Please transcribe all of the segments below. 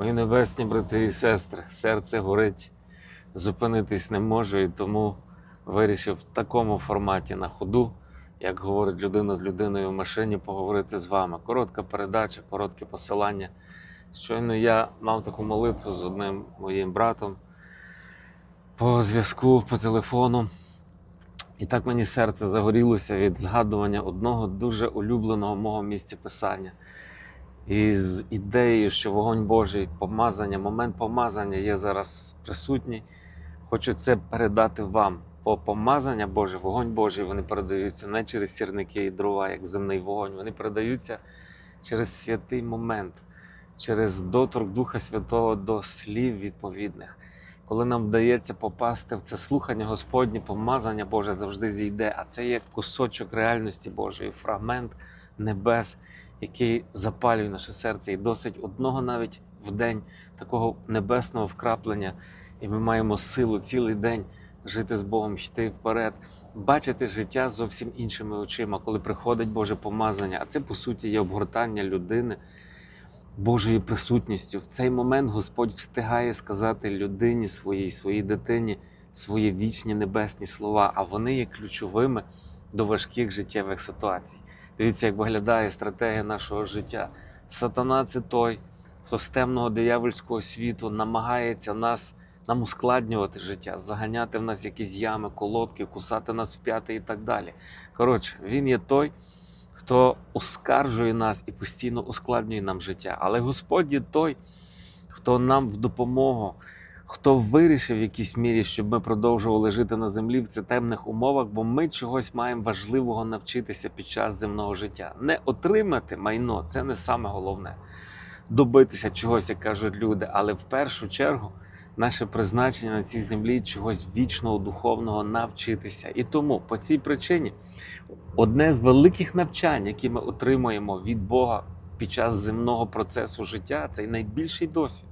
Мої небесні брати і сестри, серце горить, зупинитись не можу, і тому вирішив в такому форматі на ходу, як говорить людина з людиною в машині, поговорити з вами. Коротка передача, коротке посилання. Щойно я мав таку молитву з одним моїм братом по зв'язку, по телефону. І так мені серце загорілося від згадування одного дуже улюбленого мого місця писання. І з ідеєю, що вогонь Божий, помазання, момент помазання є зараз присутній. Хочу це передати вам. Бо помазання Боже, вогонь Божий, вони передаються не через сірники і дрова, як земний вогонь. Вони передаються через святий момент, через доторк Духа Святого до слів відповідних. Коли нам вдається попасти в це слухання Господнє, помазання Боже завжди зійде, а це є кусочок реальності Божої, фрагмент небес, який запалює наше серце. І досить одного навіть в день такого небесного вкраплення, і ми маємо силу цілий день жити з Богом, йти вперед, бачити життя зовсім іншими очима, коли приходить Боже помазання. А це по суті є обгортання людини. Божою присутністю. В цей момент Господь встигає сказати людині своїй, своїй дитині свої вічні небесні слова, а вони є ключовими до важких життєвих ситуацій. Дивіться, як виглядає стратегія нашого життя. Сатана це той, хто з темного диявольського світу намагається нас, нам ускладнювати життя, заганяти в нас якісь ями, колодки, кусати нас в п'яти і так далі. Коротше, він є той, хто оскаржує нас і постійно ускладнює нам життя. Але Господь є той, хто нам в допомогу, хто вирішив в якійсь мірі, щоб ми продовжували жити на землі в цих темних умовах, бо ми чогось маємо важливого навчитися під час земного життя. Не отримати майно це не саме головне. Добитися чогось, як кажуть люди, але в першу чергу. Наше призначення на цій землі чогось вічного, духовного навчитися. І тому по цій причині одне з великих навчань, які ми отримуємо від Бога під час земного процесу життя, це найбільший досвід.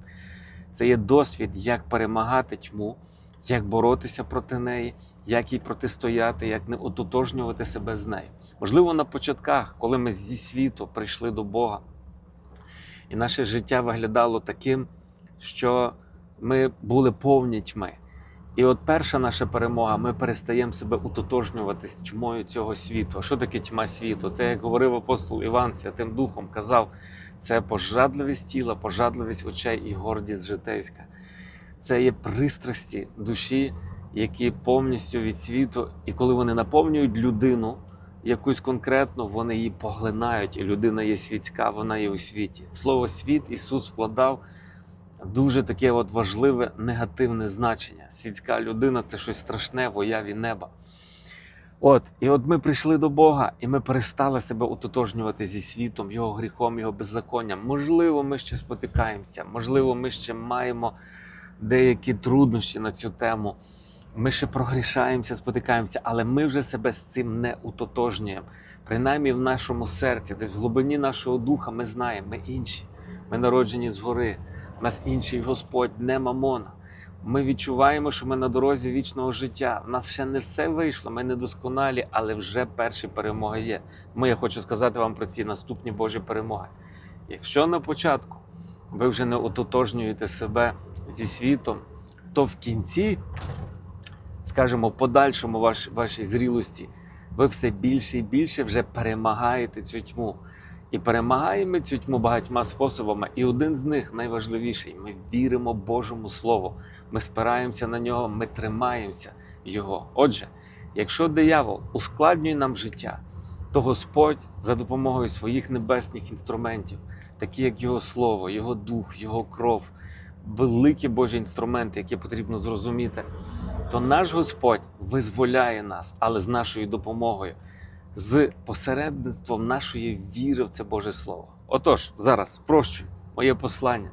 Це є досвід, як перемагати тьму, як боротися проти неї, як їй протистояти, як не ототожнювати себе з нею. Можливо, на початках, коли ми зі світу прийшли до Бога, і наше життя виглядало таким, що ми були повні тьми. І от перша наша перемога, ми перестаємо себе утотожнювати з тьмою цього світу. Що таке тьма світу? Це, як говорив апостол Іван Святим Духом, казав, це пожадливість тіла, пожадливість очей і гордість житейська. Це є пристрасті душі, які повністю від світу, і коли вони наповнюють людину якусь конкретну, вони її поглинають, і людина є світська, вона є у світі. Слово світ Ісус вкладав дуже таке от важливе негативне значення. Світська людина це щось страшне в уяві неба. От, і от ми прийшли до Бога, і ми перестали себе утотожнювати зі світом, його гріхом, його беззаконням. Можливо, ми ще спотикаємося, можливо, ми ще маємо деякі труднощі на цю тему. Ми ще прогрішаємося, спотикаємося, але ми вже себе з цим не утотожнюємо. Принаймні в нашому серці, десь в глибині нашого духа, ми знаємо, ми інші. Ми народжені згори. Нас інший Господь, не мамона. Ми відчуваємо, що ми на дорозі вічного життя. У нас ще не все вийшло, ми недосконалі, але вже перші перемоги є. Тому я хочу сказати вам про ці наступні Божі перемоги. Якщо на початку ви вже не ототожнюєте себе зі світом, то в кінці, скажімо, в подальшому ваш, вашій зрілості, ви все більше і більше вже перемагаєте цю тьму. І перемагаємо цю тьму багатьма способами. І один з них найважливіший ми віримо Божому Слову. Ми спираємося на нього, ми тримаємося Його. Отже, якщо диявол ускладнює нам життя, то Господь за допомогою своїх небесних інструментів, такі як Його Слово, Його Дух, Його кров, великі Божі інструменти, які потрібно зрозуміти, то наш Господь визволяє нас, але з нашою допомогою з посередництвом нашої віри в це Боже Слово. Отож, зараз спрощую моє послання.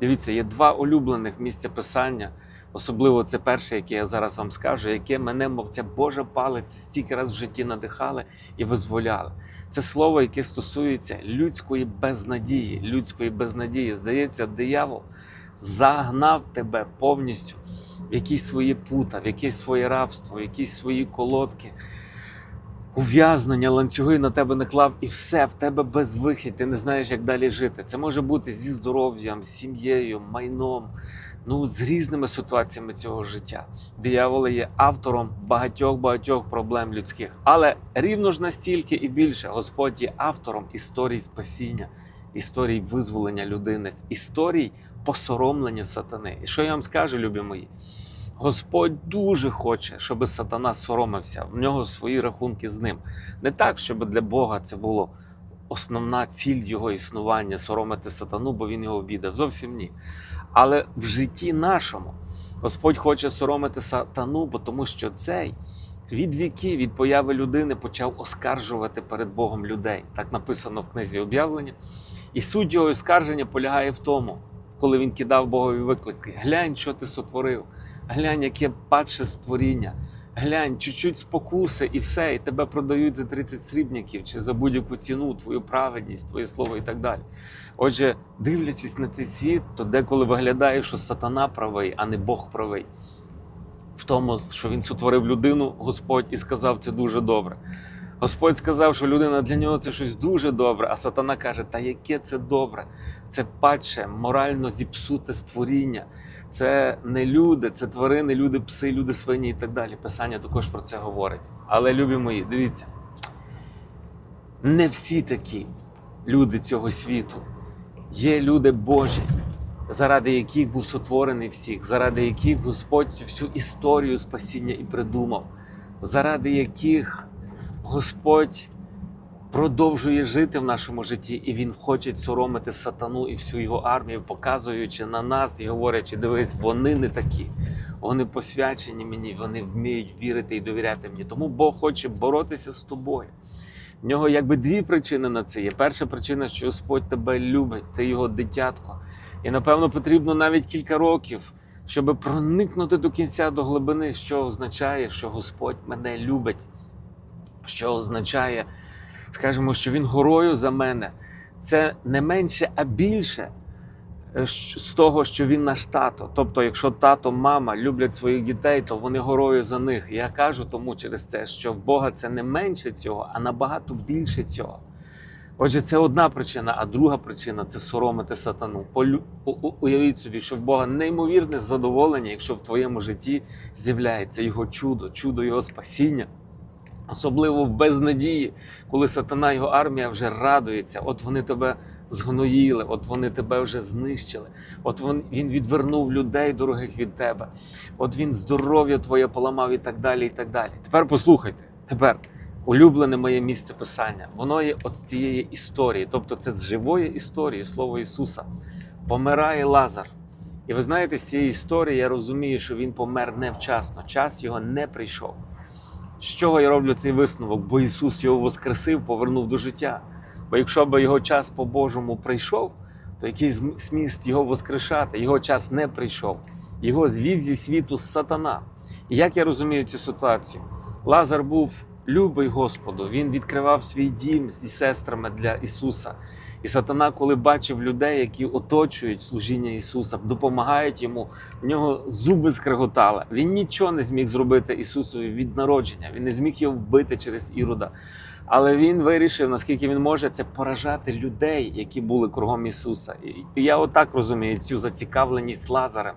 Дивіться, є два улюблених місця писання, особливо це перше, яке я зараз вам скажу, яке мене, мов ця Божа палиця, стільки раз в житті надихали і визволяли. Це слово, яке стосується людської безнадії. Людської безнадії. Здається, диявол загнав тебе повністю в якісь свої пута, в якесь своє рабство, в якісь свої колодки ув'язнення, ланцюги на тебе наклав, і все, в тебе безвихідь, ти не знаєш, як далі жити. Це може бути зі здоров'ям, з сім'єю, майном, ну з різними ситуаціями цього життя. Диявол є автором багатьох-багатьох проблем людських. Але рівно ж настільки і більше Господь є автором історій спасіння, історій визволення людини, історій посоромлення сатани. І що я вам скажу, любі мої? Господь дуже хоче, щоб сатана соромився. В нього свої рахунки з ним. Не так, щоб для Бога це було основна ціль його існування соромити сатану, бо він його обідав. Зовсім ні. Але в житті нашому Господь хоче соромити сатану, бо тому що цей від віків, від появи людини почав оскаржувати перед Богом людей. Так написано в книзі об'явлення. І суть його оскарження полягає в тому, коли він кидав Богові виклики: глянь, що ти сотворив, глянь, яке падше створіння. Глянь, чуть-чуть спокуси і все, і тебе продають за 30 срібняків чи за будь-яку ціну, твою праведність, твоє слово і так далі. Отже, дивлячись на цей світ, то деколи виглядає, що сатана правий, а не Бог правий. В тому, що він сотворив людину, Господь, і сказав, це дуже добре. Господь сказав, що людина для нього це щось дуже добре, а сатана каже, та яке це добре? Це падше, морально зіпсуте створіння. Це не люди, це тварини, люди, пси, люди, свині і так далі. Писання також про це говорить. Але, любі мої, дивіться, не всі такі люди цього світу. Є люди Божі, заради яких був сотворений всіх, заради яких Господь всю історію спасіння і придумав, заради яких Господь продовжує жити в нашому житті, і Він хоче соромити сатану і всю його армію, показуючи на нас і говорячи: дивись, вони не такі. Вони посвячені мені, вони вміють вірити і довіряти мені. Тому Бог хоче боротися з тобою. В нього якби дві причини на це є. Перша причина, що Господь тебе любить, ти його дитятко. І напевно потрібно навіть кілька років, щоб проникнути до кінця до глибини, що означає, що Господь мене любить, що означає, скажімо, що Він горою за мене. Це не менше, а більше е, з того, що він наш тато. Тобто, якщо тато, мама люблять своїх дітей, то вони горою за них. Я кажу тому через це, що в Бога це не менше цього, а набагато більше цього. Отже, це одна причина, а друга причина це соромити сатану. Полю... Уявіть собі, що в Бога неймовірне задоволення, якщо в твоєму житті з'являється його чудо, чудо його спасіння. Особливо в безнадії, коли сатана його армія вже радується. От вони тебе згноїли, от вони тебе вже знищили. От він відвернув людей дорогих від тебе. От він здоров'я твоє поламав і так далі. і так далі. Тепер послухайте. Тепер улюблене моє місце писання. Воно є от з цієї історії, тобто це з живої історії, слово Ісуса. Помирає Лазар. І ви знаєте, з цієї історії я розумію, що він помер невчасно. Час його не прийшов. З чого я роблю цей висновок? Бо Ісус його воскресив, повернув до життя. Бо якщо б його час по-божому прийшов, то який зм- сміст його воскрешати? Його час не прийшов. Його звів зі світу сатана. І як я розумію цю ситуацію? Лазар був любий Господу, він відкривав свій дім зі сестрами для Ісуса. І сатана, коли бачив людей, які оточують служіння Ісуса, допомагають йому, в нього зуби скреготали. Він нічого не зміг зробити Ісусові від народження. Він не зміг його вбити через ірода. Але він вирішив, наскільки він може, це поражати людей, які були кругом Ісуса. І я отак розумію цю зацікавленість Лазарем.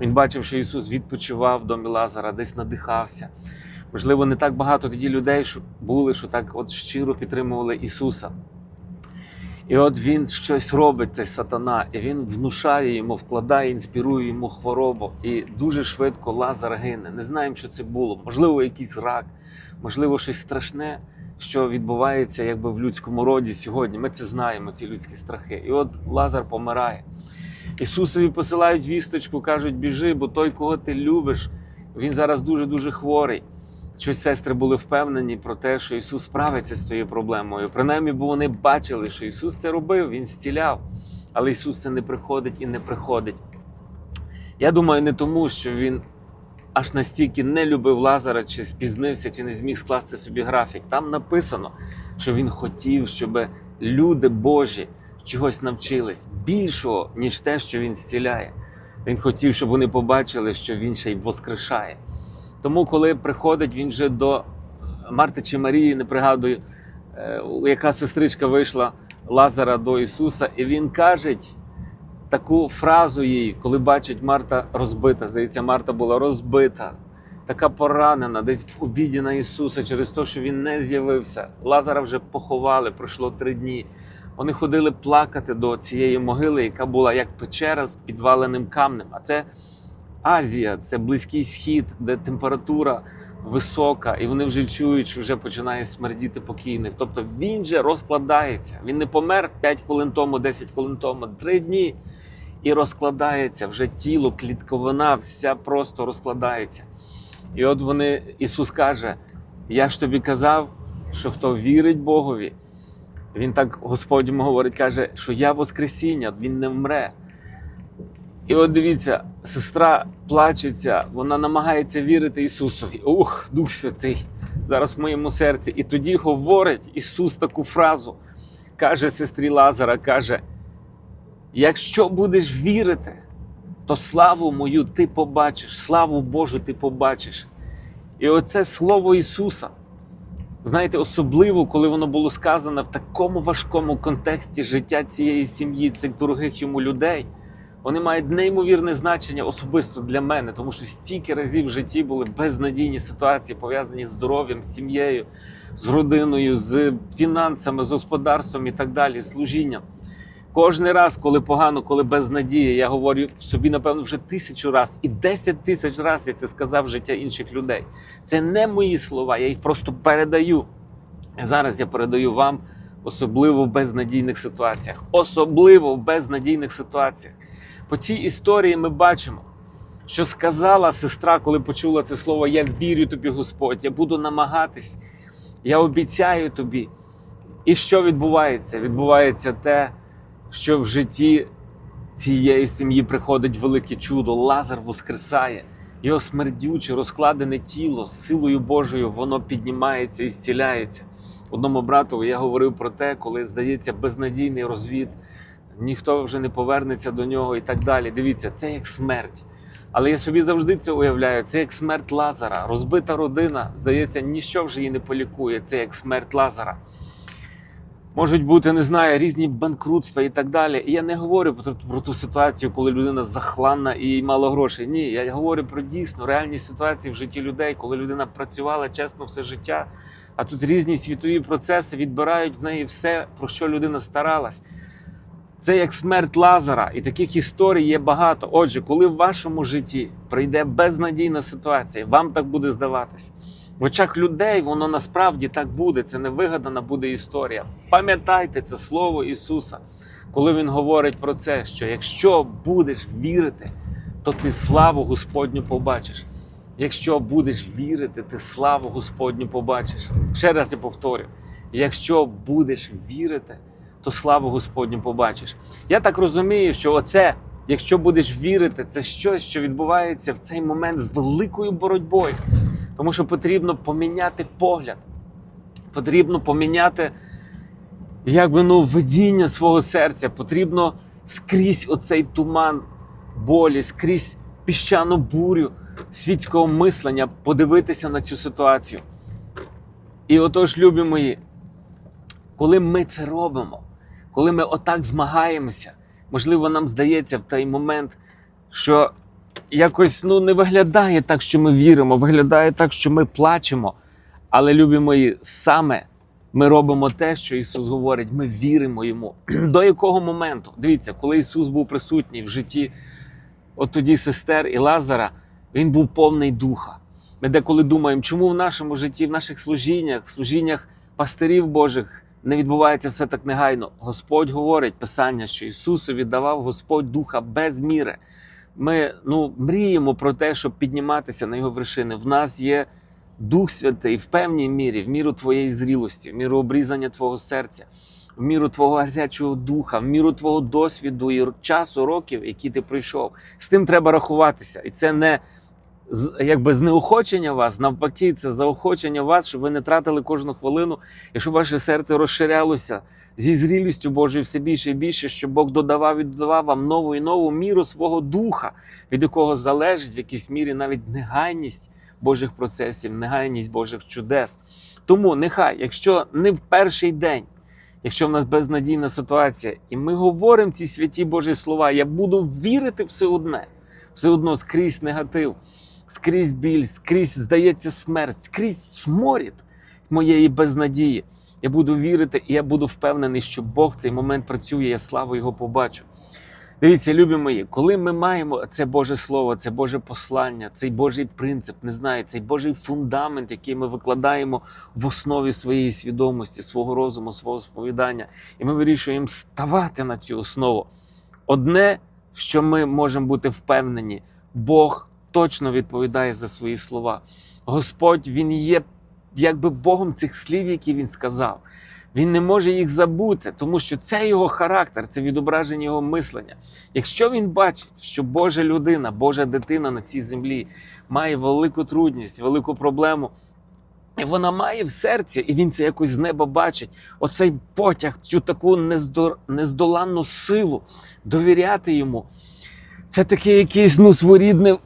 Він бачив, що Ісус відпочивав в домі Лазара, десь надихався. Можливо, не так багато тоді людей що були, що так от щиро підтримували Ісуса. І от він щось робить, цей сатана, і він внушає йому, вкладає, інспірує йому хворобу. І дуже швидко Лазар гине. Не знаємо, що це було. Можливо, якийсь рак, можливо, щось страшне, що відбувається якби в людському роді сьогодні. Ми це знаємо, ці людські страхи. І от Лазар помирає. Ісусові посилають вісточку, кажуть, біжи, бо той, кого ти любиш, він зараз дуже-дуже хворий. Щось сестри були впевнені про те, що Ісус справиться з цією проблемою. Принаймні, бо вони бачили, що Ісус це робив, Він зціляв. Але Ісус це не приходить і не приходить. Я думаю, не тому, що Він аж настільки не любив Лазара, чи спізнився, чи не зміг скласти собі графік. Там написано, що Він хотів, щоб люди Божі чогось навчились більшого, ніж те, що Він зціляє. Він хотів, щоб вони побачили, що Він ще й воскрешає. Тому, коли приходить він вже до Марти чи Марії, не пригадую, е, яка сестричка вийшла Лазара до Ісуса, і він каже таку фразу їй, коли бачить Марта розбита. Здається, Марта була розбита, така поранена, десь в обіді на Ісуса через те, що він не з'явився. Лазара вже поховали, пройшло три дні. Вони ходили плакати до цієї могили, яка була як печера з підваленим камнем. А це Азія, це Близький Схід, де температура висока, і вони вже чують, що вже починає смердіти покійних. Тобто він же розкладається. Він не помер 5 хвилин тому, 10 хвилин тому, 3 дні. І розкладається вже тіло, клітковина, вся просто розкладається. І от вони, Ісус каже: Я ж тобі казав, що хто вірить Богові, він так Господь йому говорить, каже, що я Воскресіння, він не вмре. І от дивіться, сестра плачеться, вона намагається вірити Ісусові. Ух, Дух Святий, зараз в моєму серці. І тоді говорить Ісус таку фразу, каже сестрі Лазара, каже: якщо будеш вірити, то славу мою ти побачиш, славу Божу ти побачиш. І оце слово Ісуса. Знаєте, особливо, коли воно було сказане в такому важкому контексті життя цієї сім'ї, цих дорогих йому людей, вони мають неймовірне значення особисто для мене, тому що стільки разів в житті були безнадійні ситуації, пов'язані з здоров'ям, з сім'єю, з родиною, з фінансами, з господарством і так далі, служінням. Кожний раз, коли погано, коли без надії, я говорю собі, напевно, вже тисячу раз і десять тисяч разів я це сказав життя інших людей. Це не мої слова, я їх просто передаю. Зараз я передаю вам, особливо в безнадійних ситуаціях. Особливо в безнадійних ситуаціях. По цій історії ми бачимо, що сказала сестра, коли почула це слово: Я вірю тобі, Господь, я буду намагатись, я обіцяю тобі. І що відбувається? Відбувається те, що в житті цієї сім'ї приходить велике чудо. Лазар воскресає, його смердюче, розкладене тіло з силою Божою, воно піднімається і зціляється. Одному брату я говорив про те, коли здається безнадійний розвід, ніхто вже не повернеться до нього і так далі. Дивіться, це як смерть. Але я собі завжди це уявляю. Це як смерть Лазара. Розбита родина, здається, ніщо вже її не полікує. Це як смерть Лазара. Можуть бути, не знаю, різні банкрутства і так далі. І я не говорю про, ту ситуацію, коли людина захланна і мало грошей. Ні, я говорю про дійсно реальні ситуації в житті людей, коли людина працювала чесно все життя. А тут різні світові процеси відбирають в неї все, про що людина старалась. Це як смерть Лазара, і таких історій є багато. Отже, коли в вашому житті прийде безнадійна ситуація, вам так буде здаватись. В очах людей воно насправді так буде. Це не вигадана буде історія. Пам'ятайте це слово Ісуса, коли Він говорить про це, що якщо будеш вірити, то ти славу Господню побачиш. Якщо будеш вірити, ти славу Господню побачиш. Ще раз я повторю: якщо будеш вірити, то славу Господню побачиш. Я так розумію, що оце, якщо будеш вірити, це щось, що відбувається в цей момент з великою боротьбою. Тому що потрібно поміняти погляд, потрібно поміняти якби, ну, видіння свого серця, потрібно скрізь оцей туман болі, скрізь піщану бурю світського мислення подивитися на цю ситуацію. І отож, любі мої, коли ми це робимо, коли ми отак змагаємося, можливо, нам здається в той момент, що якось ну, не виглядає так, що ми віримо, виглядає так, що ми плачемо. Але, любі мої, саме ми робимо те, що Ісус говорить, ми віримо Йому. До якого моменту? Дивіться, коли Ісус був присутній в житті, от тоді сестер і Лазара, Він був повний духа. Ми деколи думаємо, чому в нашому житті, в наших служіннях, в служіннях пастирів Божих не відбувається все так негайно. Господь говорить Писання, що Ісусу віддавав Господь духа без міри. Ми ну, мріємо про те, щоб підніматися на його вершини. В нас є Дух Святий в певній мірі, в міру твоєї зрілості, в міру обрізання твого серця, в міру твого гарячого духа, в міру твого досвіду і часу, років, які ти пройшов. З тим треба рахуватися. І це не якби знеохочення вас, навпаки, це заохочення вас, щоб ви не тратили кожну хвилину, і щоб ваше серце розширялося зі зрілістю Божою все більше і більше, щоб Бог додавав і додавав вам нову і нову міру свого духа, від якого залежить в якійсь мірі навіть негайність Божих процесів, негайність Божих чудес. Тому нехай, якщо не в перший день, якщо в нас безнадійна ситуація, і ми говоримо ці святі Божі слова, я буду вірити все одне, все одно скрізь негатив, скрізь біль, скрізь здається смерть, скрізь сморід моєї безнадії. Я буду вірити, і я буду впевнений, що Бог цей момент працює, я славу Його побачу. Дивіться, любі мої, коли ми маємо це Боже Слово, це Боже послання, цей Божий принцип, не знаю, цей Божий фундамент, який ми викладаємо в основі своєї свідомості, свого розуму, свого сповідання, і ми вирішуємо ставати на цю основу. Одне, що ми можемо бути впевнені, Бог точно відповідає за свої слова. Господь Він є якби Богом цих слів, які він сказав. Він не може їх забути, тому що це його характер, це відображення його мислення. Якщо він бачить, що Божа людина, Божа дитина на цій землі має велику трудність, велику проблему, і вона має в серці, і він це якось з неба бачить. Оцей потяг, цю таку нездо- нездоланну силу довіряти йому. Це таке якесь ну, своєрідне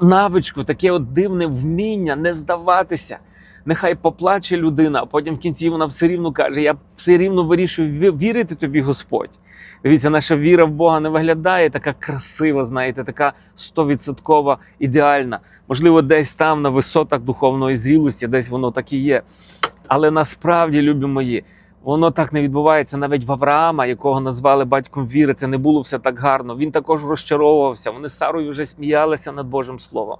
навичку, таке от дивне вміння не здаватися. Нехай поплаче людина, а потім в кінці вона все рівно каже: Я все рівно вирішую вірити тобі, Господь. Дивіться, наша віра в Бога не виглядає така красива, знаєте, така стовідсоткова, ідеальна. Можливо, десь там на висотах духовної зрілості, десь воно так і є. Але насправді, любі мої, воно так не відбувається навіть в Авраама, якого назвали батьком віри. Це не було все так гарно. Він також розчаровувався. Вони з Сарою вже сміялися над Божим Словом.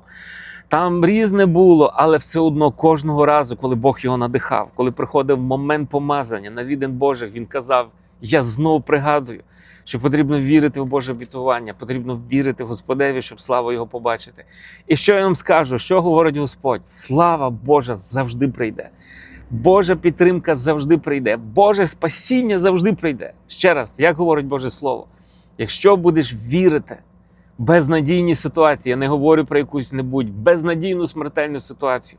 Там різне було, але все одно кожного разу, коли Бог його надихав, коли приходив момент помазання на віден Божих, він казав: Я знову пригадую, що потрібно вірити в Боже обітування, потрібно вірити Господеві, щоб славу Його побачити. І що я вам скажу, що говорить Господь? Слава Божа завжди прийде. Божа підтримка завжди прийде, Боже спасіння завжди прийде. Ще раз, як говорить Боже Слово, якщо будеш вірити в безнадійні ситуації, я не говорю про якусь небудь безнадійну смертельну ситуацію.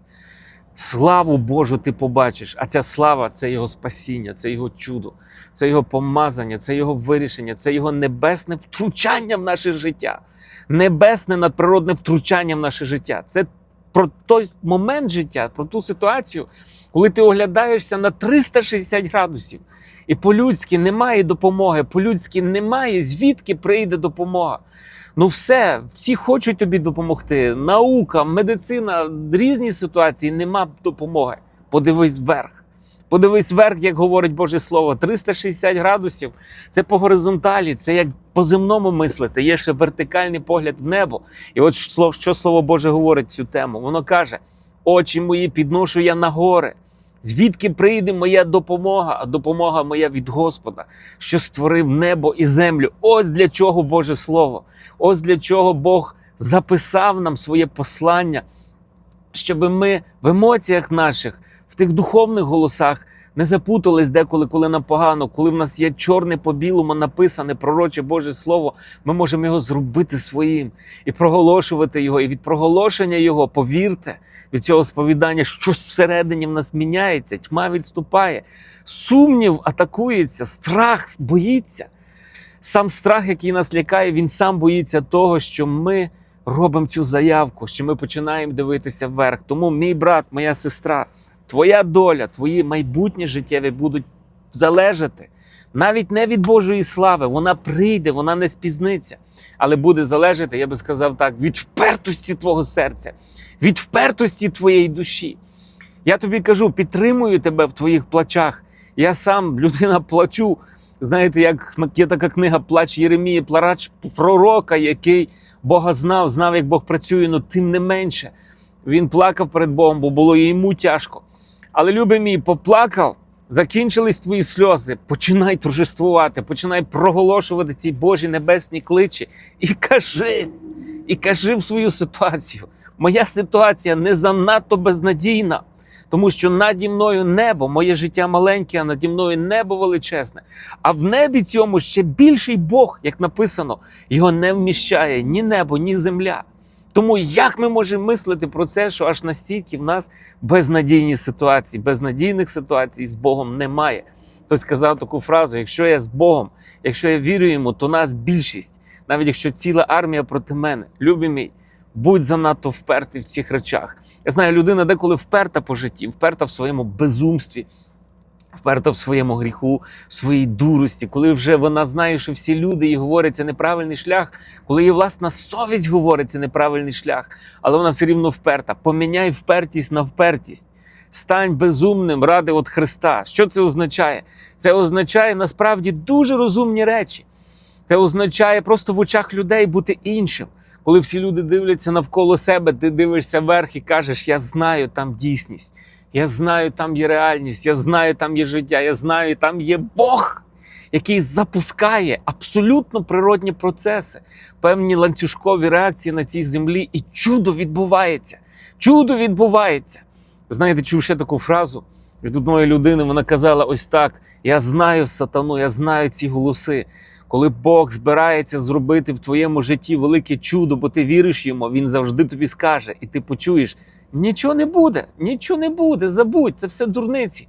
Славу Божу ти побачиш, а ця слава це його спасіння, це його чудо, це його помазання, це його вирішення, це його небесне втручання в наше життя, небесне надприродне втручання в наше життя. Це про той момент життя, про ту ситуацію, коли ти оглядаєшся на 360 градусів, і по-людськи немає допомоги, по-людськи немає, звідки прийде допомога. Ну, все, всі хочуть тобі допомогти. Наука, медицина, різні ситуації, нема допомоги. Подивись вверх. Подивись вверх, як говорить Боже Слово, 360 градусів. Це по горизонталі, це як по земному мислити. Є ще вертикальний погляд в небо. І от що, Слово Боже говорить цю тему. Воно каже: очі мої підношу я на гори. Звідки прийде моя допомога? А допомога моя від Господа, що створив небо і землю. Ось для чого Боже Слово. Ось для чого Бог записав нам своє послання, щоб ми в емоціях наших, тих духовних голосах не запутались деколи, коли нам погано, коли в нас є чорне по білому написане пророче Боже Слово, ми можемо його зробити своїм і проголошувати його. І від проголошення його, повірте, від цього сповідання щось всередині в нас міняється, тьма відступає, сумнів атакується, страх боїться. Сам страх, який нас лякає, він сам боїться того, що ми робимо цю заявку, що ми починаємо дивитися вверх. Тому, мій брат, моя сестра, твоя доля, твої майбутні життєві будуть залежати навіть не від Божої слави. Вона прийде, вона не спізниться, але буде залежати, я би сказав так, від впертості твого серця, від впертості твоєї душі. Я тобі кажу, підтримую тебе в твоїх плачах. Я сам людина плачу. Знаєте, як є така книга Плач Єремії, пларач пророка, який Бога знав, знав, як Бог працює, але тим не менше. Він плакав перед Богом, бо було йому тяжко. Але, любий мій, поплакав, закінчились твої сльози. Починай торжествувати, починай проголошувати ці Божі небесні кличі і кажи, і кажи в свою ситуацію. Моя ситуація не занадто безнадійна. Тому що наді мною небо, моє життя маленьке, а наді мною небо величезне. А в небі цьому ще більший Бог, як написано, його не вміщає ні небо, ні земля. Тому як ми можемо мислити про це, що аж настільки в нас безнадійні ситуації, безнадійних ситуацій з Богом немає. Хтось сказав таку фразу: якщо я з Богом, якщо я вірю йому, то нас більшість, навіть якщо ціла армія проти мене, любі мій, будь занадто впертий в цих речах. Я знаю, людина деколи вперта по житті, вперта в своєму безумстві, вперта в своєму гріху, в своїй дурості, коли вже вона знає, що всі люди їй говорять, це неправильний шлях, коли її власна совість говорить, це неправильний шлях, але вона все рівно вперта. Поміняй впертість на впертість. Стань безумним ради от Христа. Що це означає? Це означає насправді дуже розумні речі. Це означає просто в очах людей бути іншим. Коли всі люди дивляться навколо себе, ти дивишся вверх і кажеш: Я знаю, там дійсність, я знаю, там є реальність, я знаю, там є життя, я знаю, там є Бог, який запускає абсолютно природні процеси, певні ланцюжкові реакції на цій землі, і чудо відбувається. Чудо відбувається. Знаєте, чув ще таку фразу від одної людини. Вона казала: ось так: я знаю сатану, я знаю ці голоси. Коли Бог збирається зробити в твоєму житті велике чудо, бо ти віриш йому, він завжди тобі скаже, і ти почуєш: нічого не буде, нічого не буде, забудь, це все дурниці.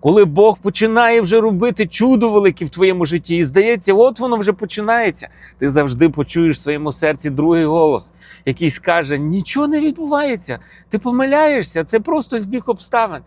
Коли Бог починає вже робити чудо велике в твоєму житті, і здається, от воно вже починається. Ти завжди почуєш в своєму серці другий голос, який скаже: нічого не відбувається, ти помиляєшся, це просто збіг обставин.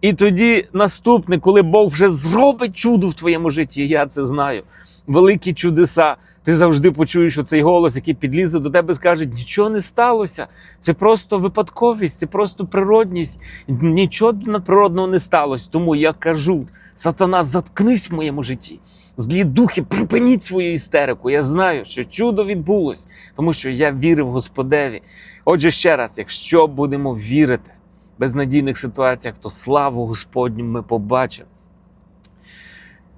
І тоді наступне, коли Бог вже зробить чудо в твоєму житті, я це знаю. Великі чудеса. Ти завжди почуєш оцей голос, який підлізе до тебе скаже: нічого не сталося. Це просто випадковість, це просто природність. Нічого надприродного не сталося. Тому я кажу: сатана, заткнись в моєму житті. Злі духи, припиніть свою істерику. Я знаю, що чудо відбулось, тому що я вірив Господеві. Отже, ще раз, якщо будемо вірити в безнадійних ситуаціях, то славу Господню ми побачимо.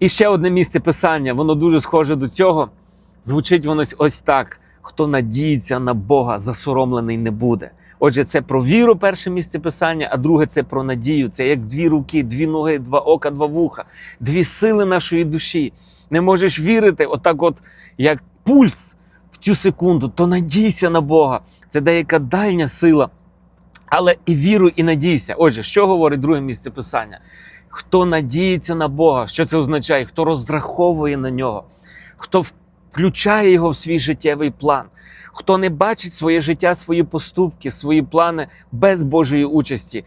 І ще одне місце писання, воно дуже схоже до цього. Звучить воно ось так: хто надіється на Бога, засоромлений не буде. Отже, це про віру, перше місце писання, а друге це про надію. Це як дві руки, дві ноги, два ока, два вуха, дві сили нашої душі. Не можеш вірити, отак, от як пульс в цю секунду, то надійся на Бога. Це деяка дальня сила. Але і віру, і надійся. Отже, що говорить друге місце писання? Хто надіється на Бога, що це означає? Хто розраховує на нього, хто включає його в свій життєвий план, хто не бачить своє життя, свої поступки, свої плани без Божої участі,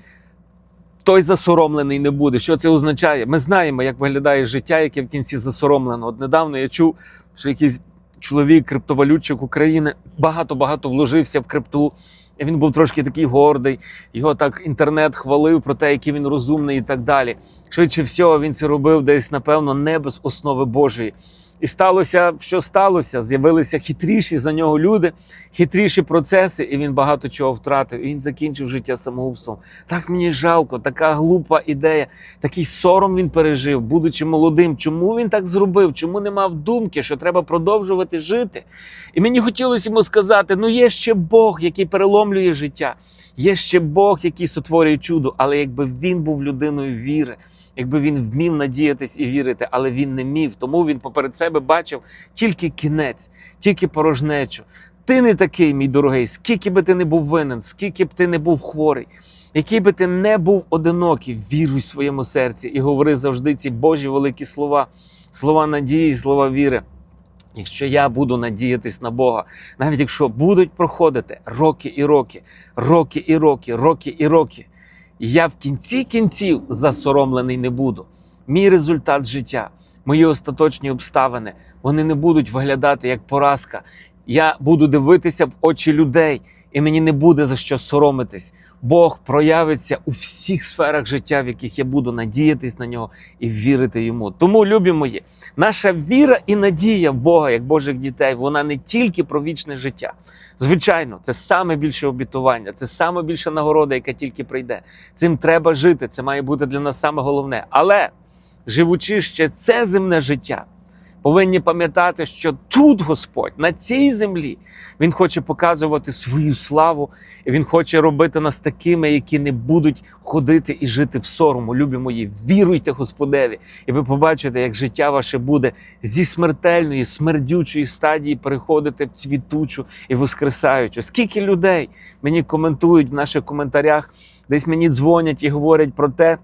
той засоромлений не буде. Що це означає? Ми знаємо, як виглядає життя, яке в кінці засоромлено. От недавно я чув, що якийсь чоловік, криптовалютчик України, багато-багато вложився в крипту. І Він був трошки такий гордий, його так інтернет хвалив про те, який він розумний і так далі. Швидше всього, він це робив десь, напевно, не без основи Божої. І сталося, що сталося. З'явилися хитріші за нього люди, хитріші процеси, і він багато чого втратив. І він закінчив життя самогубством. Так мені жалко, така глупа ідея, такий сором він пережив, будучи молодим. Чому він так зробив? Чому не мав думки, що треба продовжувати жити? І мені хотілося йому сказати: ну є ще Бог, який переломлює життя, є ще Бог, який сотворює чудо, але якби він був людиною віри якби він вмів надіятись і вірити, але він не міг. Тому він поперед себе бачив тільки кінець, тільки порожнечу. Ти не такий, мій дорогий, скільки би ти не був винен, скільки б ти не був хворий, який би ти не був одинокий, віруй в своєму серці і говори завжди ці Божі великі слова, слова надії, слова віри. Якщо я буду надіятись на Бога, навіть якщо будуть проходити роки і роки, роки і роки, роки і роки я в кінці кінців засоромлений не буду. Мій результат життя, мої остаточні обставини, вони не будуть виглядати як поразка. Я буду дивитися в очі людей, і мені не буде за що соромитись. Бог проявиться у всіх сферах життя, в яких я буду надіятись на нього і вірити йому. Тому, любі мої, наша віра і надія в Бога, як Божих дітей, вона не тільки про вічне життя. Звичайно, це саме більше обітування, це саме більша нагорода, яка тільки прийде. Цим треба жити. Це має бути для нас саме головне. Але живучи ще це земне життя повинні пам'ятати, що тут Господь на цій землі Він хоче показувати свою славу, і Він хоче робити нас такими, які не будуть ходити і жити в сорому. Любі мої, віруйте Господеві, і ви побачите, як життя ваше буде зі смертельної, смердючої стадії переходити в цвітучу і воскресаючу. Скільки людей мені коментують в наших коментарях, десь мені дзвонять і говорять про те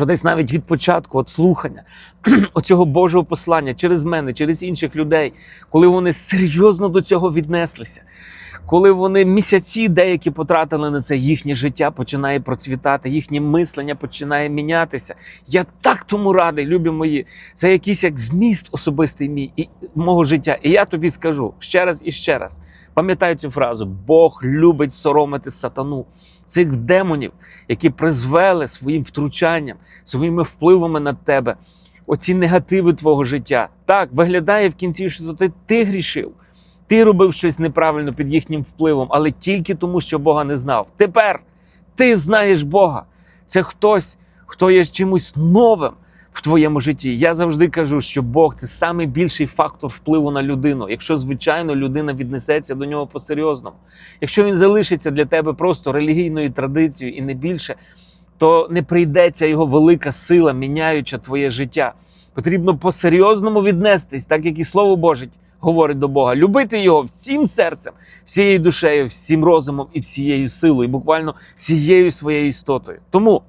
що десь навіть від початку, от слухання оцього Божого послання через мене, через інших людей, коли вони серйозно до цього віднеслися, коли вони місяці деякі потратили на це, їхнє життя починає процвітати, їхнє мислення починає мінятися. Я так тому радий, любі мої. Це якийсь як зміст особистий мій і мого життя. І я тобі скажу ще раз і ще раз. Пам'ятай цю фразу: Бог любить соромити сатану, цих демонів, які призвели своїм втручанням, своїми впливами на тебе, оці негативи твого життя. Так, виглядає в кінці, що ти, ти грішив. Ти робив щось неправильно під їхнім впливом, але тільки тому, що Бога не знав. Тепер ти знаєш Бога. Це хтось, хто є чимось новим в твоєму житті. Я завжди кажу, що Бог це найбільший фактор впливу на людину. Якщо, звичайно, людина віднесеться до нього по-серйозному. Якщо він залишиться для тебе просто релігійною традицією і не більше, то не прийдеться його велика сила, міняюча твоє життя. Потрібно по-серйозному віднестись, так як і Слово Боже говорить до Бога, любити його всім серцем, всією душею, всім розумом і всією силою, і буквально всією своєю істотою. Тому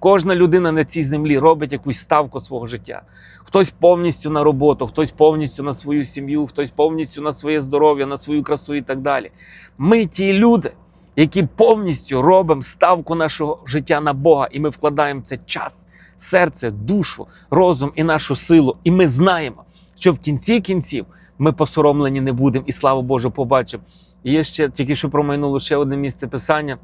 кожна людина на цій землі робить якусь ставку свого життя. Хтось повністю на роботу, хтось повністю на свою сім'ю, хтось повністю на своє здоров'я, на свою красу і так далі. Ми ті люди, які повністю робимо ставку нашого життя на Бога, і ми вкладаємо це час, серце, душу, розум і нашу силу. І ми знаємо, що в кінці кінців ми посоромлені не будемо, і слава Божу, побачимо. І є ще тільки що промайнуло ще одне місце писання.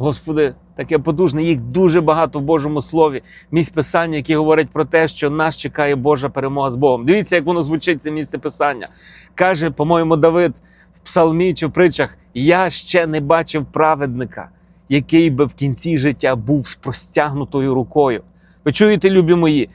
Господи, таке потужне, їх дуже багато в Божому Слові. Місць писання, які говорять про те, що нас чекає Божа перемога з Богом. Дивіться, як воно звучить це місце писання. Каже, по-моєму, Давид в псалмі чи в притчах: Я ще не бачив праведника, який би в кінці життя був з простягнутою рукою. Ви чуєте, любі мої?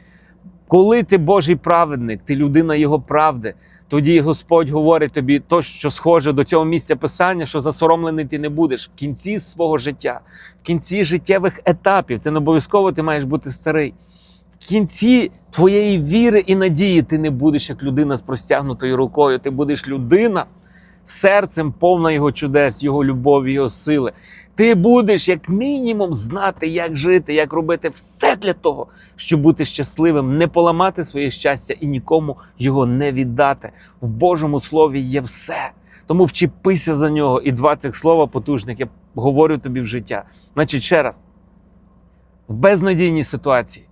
Коли ти Божий праведник, ти людина Його правди, тоді Господь говорить тобі то, що схоже до цього місця писання, що засоромлений ти не будеш в кінці свого життя, в кінці життєвих етапів. Це не обов'язково ти маєш бути старий. В кінці твоєї віри і надії ти не будеш як людина з простягнутою рукою. Ти будеш людина серцем повна його чудес, його любові, його сили. Ти будеш як мінімум знати, як жити, як робити все для того, щоб бути щасливим, не поламати своє щастя і нікому його не віддати. В Божому слові є все. Тому вчепися за нього. І два цих слова потужних я говорю тобі в життя. Значить, ще раз, в безнадійній ситуації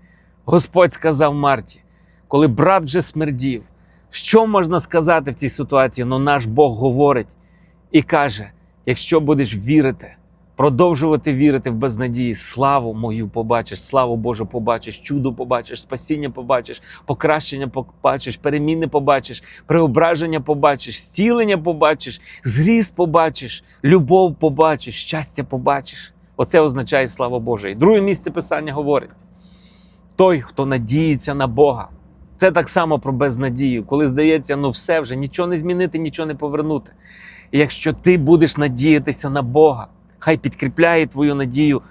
Господь сказав Марті, коли брат вже смердів, що можна сказати в цій ситуації? Ну наш Бог говорить і каже: якщо будеш вірити, продовжувати вірити в безнадії, славу мою побачиш, славу Божу побачиш, чудо побачиш, спасіння побачиш, покращення побачиш, переміни побачиш, преображення побачиш, зцілення побачиш, зріст побачиш, любов побачиш, щастя побачиш. Оце означає слава Божа. І друге місце писання говорить: той, хто надіється на Бога. Це так само про безнадію, коли здається, ну все вже нічого не змінити, нічого не повернути. І якщо ти будеш надіятися на Бога, хай підкріпляє твою надію.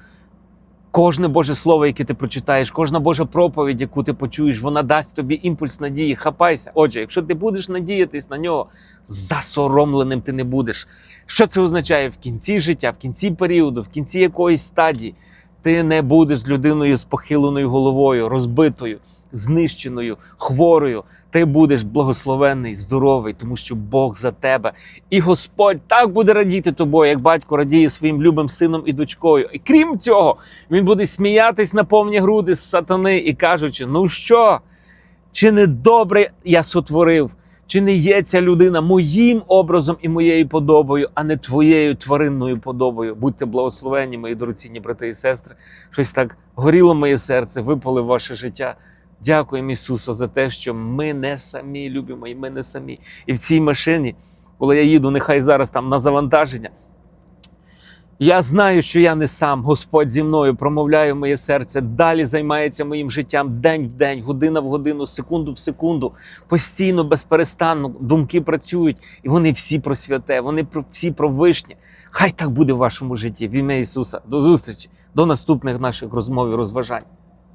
Кожне Боже Слово, яке ти прочитаєш, кожна Божа проповідь, яку ти почуєш, вона дасть тобі імпульс надії. Хапайся. Отже, якщо ти будеш надіятись на нього, засоромленим ти не будеш. Що це означає в кінці життя, в кінці періоду, в кінці якоїсь стадії? Ти не будеш людиною з похиленою головою, розбитою, знищеною, хворою. Ти будеш благословенний, здоровий, тому що Бог за тебе. І Господь так буде радіти тобою, як батько радіє своїм любим сином і дочкою. І крім цього, він буде сміятись на повні груди з сатани і кажучи: ну що, чи не добре я сотворив? Чи не є ця людина моїм образом і моєю подобою, а не твоєю тваринною подобою? Будьте благословенні, мої дорогоцінні брати і сестри. Щось так горіло моє серце, випали ваше життя. Дякуємо Ісусу за те, що ми не самі любимо, і ми не самі. І в цій машині, коли я їду, нехай зараз там на завантаження. Я знаю, що я не сам, Господь зі мною промовляє моє серце, далі займається моїм життям день в день, година в годину, секунду в секунду, постійно, безперестанно думки працюють, і вони всі про святе, вони всі про вишнє. Хай так буде в вашому житті. В ім'я Ісуса. До зустрічі, до наступних наших розмов і розважань.